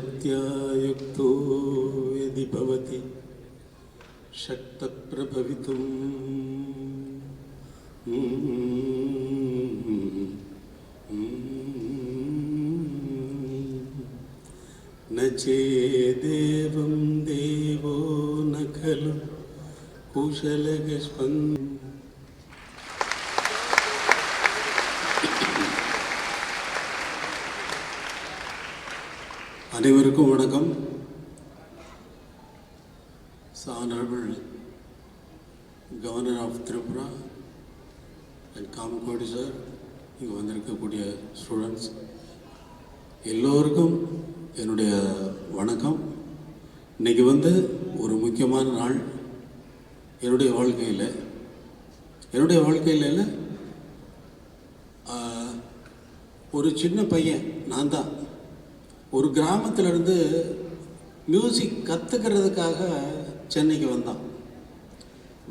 శివశక్త్యాయుక్తో యది భవతి శక్తప్రభవితం. నచేదేవం దేవో నఖలు కుశలగ స్పంద அனைவருக்கும் வணக்கம். Honourable governor of Tripura and Kamakoti sir இங்கே வந்திருக்கக்கூடிய ஸ்டூடெண்ட்ஸ் எல்லோருக்கும் என்னுடைய வணக்கம். இன்றைக்கி வந்து ஒரு முக்கியமான நாள். என்னுடைய வாழ்க்கையில் என்னுடைய வாழ்க்கையில் ஒரு சின்ன பையன் நான் தான். ஒரு கிராமத்துல இருந்து மியூசிக் கற்றுக்கிறதுக்காக சென்னைக்கு வந்தான்.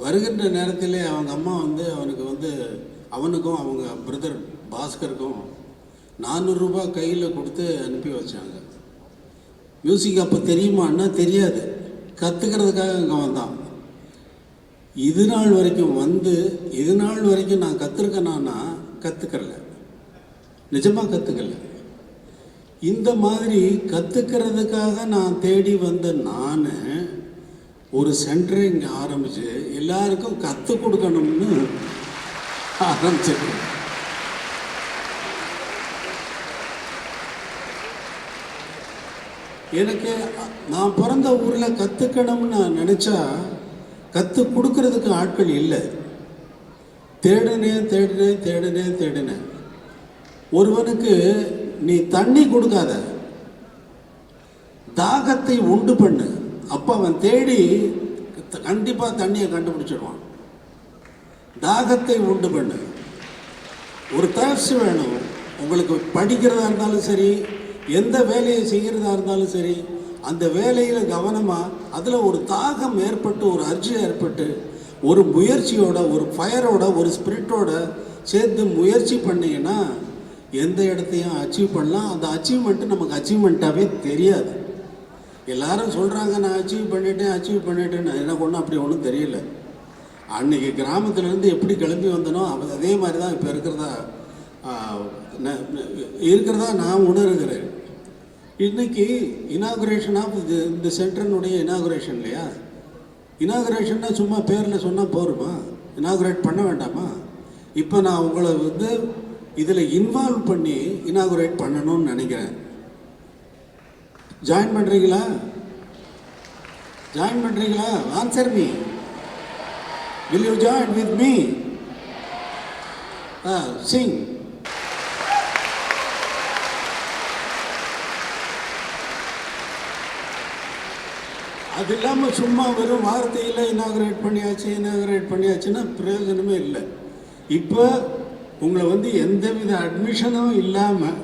வருகின்ற நேரத்தில் அவங்க அம்மா வந்து அவனுக்கு வந்து அவனுக்கும் அவங்க பிரதர் பாஸ்கருக்கும் நானூறுரூபா கையில் கொடுத்து அனுப்பி வச்சாங்க. மியூசிக் அப்போ தெரியுமான்னா தெரியாது. கற்றுக்கிறதுக்காக அங்கே வந்தான். இது நாள் வரைக்கும் வந்து இது நாள் வரைக்கும் நான் கற்றுருக்கேனான்னா கற்றுக்கல நிஜமாக கற்றுக்கல இந்த மாதிரி கற்றுக்கிறதுக்காக நான் தேடி வந்த நான் ஒரு சென்டரை இங்கே ஆரம்பித்து எல்லாருக்கும் கற்றுக் கொடுக்கணும்னு ஆரம்பிச்சிருக்கேன் எனக்கு நான் பிறந்த ஊரில் கற்றுக்கணும்னு நான் நினச்சா கற்றுக் கொடுக்கறதுக்கு ஆட்கள் இல்லை. தேடினேன் தேடினேன் தேடினேன் தேடினேன் ஒருவனுக்கு நீ தண்ணி கொடுக்காத. தாகத்தை உண்டு பண்ணு. அப்போ அவன் தேடி கண்டிப்பாக தண்ணியை கண்டுபிடிச்சிடுவான் தாகத்தை உண்டு பண்ணு. ஒரு தேர்ச்சி வேணும். உங்களுக்கு படிக்கிறதா இருந்தாலும் சரி எந்த வேலையை செய்கிறதா இருந்தாலும் சரி அந்த வேலையில் கவனமாக அதில் ஒரு தாகம் ஏற்பட்டு ஒரு அர்ஜி ஏற்பட்டு ஒரு முயற்சியோட ஒரு ஃபயரோட ஒரு ஸ்பிரிட்டோட சேர்த்து முயற்சி பண்ணிங்கன்னா எந்த இடத்தையும் அச்சீவ் பண்ணலாம். அந்த அச்சீவ்மெண்ட்டு நமக்கு அச்சீவ்மெண்ட்டாகவே தெரியாது. எல்லாரும் சொல்கிறாங்க நான் அச்சீவ் பண்ணிட்டேன் அச்சீவ் பண்ணிட்டேன் எனக்கு ஒன்றும் அப்படி ஒன்றும் தெரியல. அன்றைக்கி கிராமத்துலேருந்து எப்படி கிளம்பி வந்தனோ அது அதே மாதிரி தான் இப்போ இருக்கிறதா இருக்கிறதா நான் உணர்கிறேன். இன்னைக்கு இனாகுரேஷன் ஆஃப் இது இந்த சென்டர்னுடைய இனாகுரேஷன் இல்லையா? இனாகுரேஷன்னா சும்மா பேரில் சொன்னால் போருமா? இனாகுரேட் பண்ண வேண்டாமா? இப்போ நான் உங்களை வந்து இதில் இன்வால்வ் பண்ணி இனாகுரேட் பண்ணணும்னு நினைக்கிறேன். ஜாயின் பண்ணுறீங்களா ஜாயின் பண்ணுறீங்களா answer me will you join with me sing. அது இல்லாமல் சும்மா வெறும் வார்த்தையில் இனாகரேட் பண்ணியாச்சு இனாகரேட் பண்ணியாச்சுன்னா பிரயோஜனமே இல்லை. இப்போ உங்களை வந்து எந்தவித அட்மிஷனும் இல்லாமல்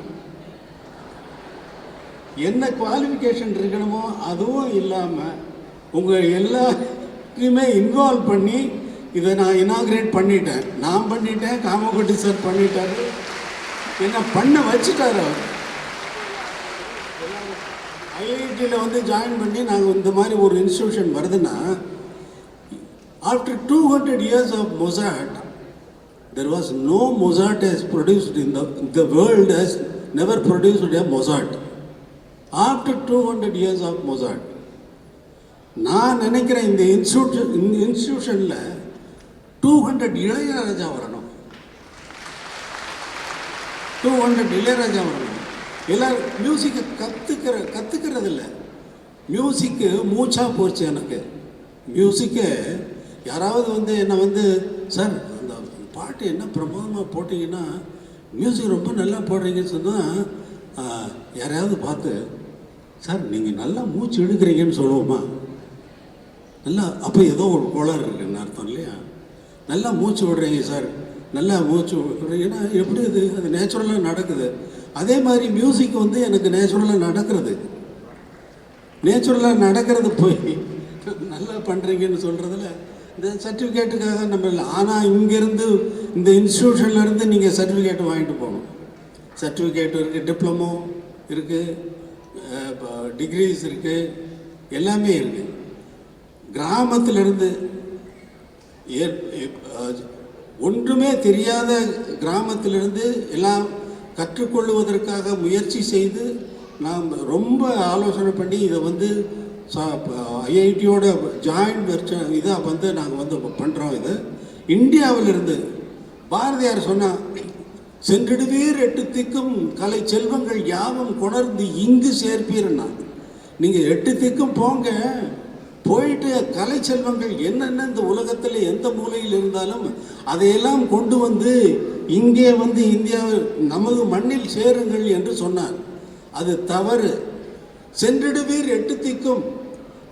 என்ன குவாலிஃபிகேஷன் இருக்கணுமோ அதுவும் இல்லாமல் உங்கள் எல்லாத்தையுமே இன்வால்வ் பண்ணி இதை நான் இனாகிரேட் பண்ணிட்டேன். நான் பண்ணிட்டேன் காமகோட்டி சார் பண்ணிட்டாரு. என்ன பண்ண வச்சுட்டாரு அவர். ஐஐடியில் வந்து ஜாயின் பண்ணி நாங்கள் இந்த மாதிரி ஒரு இன்ஸ்டியூஷன் வருதுன்னா after two hundred years of Mozart there was no Mozart has produced in the world world never produced produced a Mozart. After 200 years of Mozart. நான் நினைக்கிறேன் இந்த இன்ஸ்டியூஷன் இந்த இன்ஸ்டியூஷனில் டூ ஹண்ட்ரட் இளையராஜா வரணும் டூ ஹண்ட்ரட் இளையராஜா வரணும் எல்லாம் மியூசிக்கை கற்றுக்கிற கற்றுக்கிறது இல்லை மியூசிக்கு மூச்சாக போச்சு எனக்கு. மியூசிக்கு யாராவது வந்து என்னை வந்து சார் அந்த பாட்டு என்ன பிரமாதமாக போட்டிங்கன்னா மியூசிக் ரொம்ப நல்லா போடுறீங்கன்னு சொன்னால் யாரையாவது பார்த்து சார் நீங்கள் நல்லா மூச்சு எடுக்கிறீங்கன்னு சொல்லுவோமா? நல்லா அப்போ ஏதோ ஒரு கோளாறு இருக்குன்னு அர்த்தம் இல்லையா? நல்லா மூச்சு விடுறீங்க சார் நல்லா மூச்சு ஏன்னா எப்படி அது? அது நேச்சுரலாக நடக்குது. அதே மாதிரி மியூசிக் வந்து எனக்கு நேச்சுரலாக நடக்கிறது. நேச்சுரலாக நடக்கிறது போய் நல்லா பண்ணுறீங்கன்னு சொல்கிறதுல இந்த சர்டிஃபிகேட்டுக்காக நம்ம இல்லை ஆனால் இங்கேருந்து இந்த இன்ஸ்டியூஷன்லேருந்து நீங்கள் சர்டிஃபிகேட் வாங்கிட்டு போகணும். சர்டிஃபிகேட் இருக்குது டிப்ளமோ இருக்குது டிகிரிஸ் இருக்குது எல்லாமே இருக்குது கிராமத்திலேருந்து ஏற் ஒன்றுமே தெரியாத கிராமத்திலிருந்து எல்லாம் கற்றுக்கொள்வதற்காக முயற்சி செய்து நாம் ரொம்ப ஆலோசனை பண்ணி இதை வந்து ஐஐடியோட ஜாயிண்ட் வெர்ச்சன் இதாக வந்து நாங்கள் வந்து பண்ணுறோம் இது. இந்தியாவிலிருந்து பாரதியார் சொன்னார் சென்றிடுவீர் எட்டு திக்கும் கலை செல்வங்கள் யாவும் கொணர்ந்து இங்கு சேர்ப்பீர்னா நீங்கள் எட்டு திக்கும் போங்க போயிட்டு கலை செல்வங்கள் என்னென்ன இந்த உலகத்தில் எந்த மூலையில் இருந்தாலும் அதையெல்லாம் கொண்டு வந்து இங்கே வந்து இந்தியாவில் நமது மண்ணில் சேருங்கள் என்று சொன்னார். அது தவறு. சென்றிடுவீர் எட்டு திக்கும்.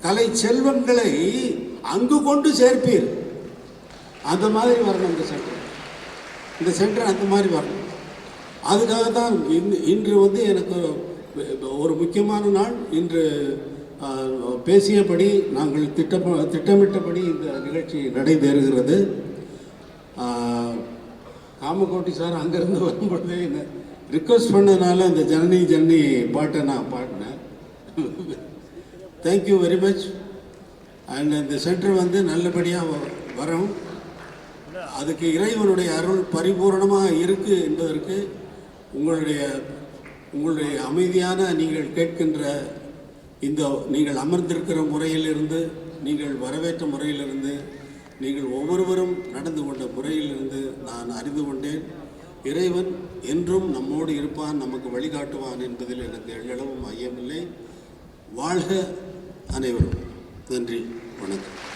கலை செல்வங்களை அங்கு கொண்டு சேர்ப்பீர். அந்த மாதிரி வரணும் இந்த சென்டர். இந்த சென்டர் அந்த மாதிரி வரணும். அதுக்காக தான் இன்- இன்று வந்து எனக்கு ஒரு முக்கியமான நாள். இன்று பேசியபடி நாங்கள் திட்டப்ப திட்டமிட்டபடி இந்த நிகழ்ச்சி நடைபெறுகிறது. காமக்கோட்டி காமகோட்டி சார் அங்கேருந்து வரும்பொழுது என்ன ரிக்வஸ்ட் பண்ணதுனால இந்த ஜனனி ஜனனி பாட்டை நான் பாடினேன். Thank you very much and இந்த சென்டர் வந்து நல்லபடியாக வரும். அதுக்கு இறைவனுடைய அருள் பரிபூரணமாக இருக்குது என்பதற்கு உங்களுடைய உங்களுடைய அமைதியான நீங்கள் கேட்கின்ற இந்த நீங்கள் அமர்ந்திருக்கிற முறையிலிருந்து நீங்கள் வரவேற்ற முறையிலிருந்து நீங்கள் ஒவ்வொருவரும் நடந்து கொண்ட முறையிலிருந்து நான் அறிந்து கொண்டேன். இறைவன் என்றும் நம்மோடு இருப்பான் நமக்கு வழிகாட்டுவான் என்பதில் எனக்கு எள்ளளவும் ஐயமில்லை. வாழ்க அனைவரும். நன்றி வணக்கம்.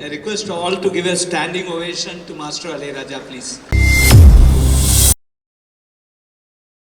I request all to give a standing ovation to Master Ali Raja, please.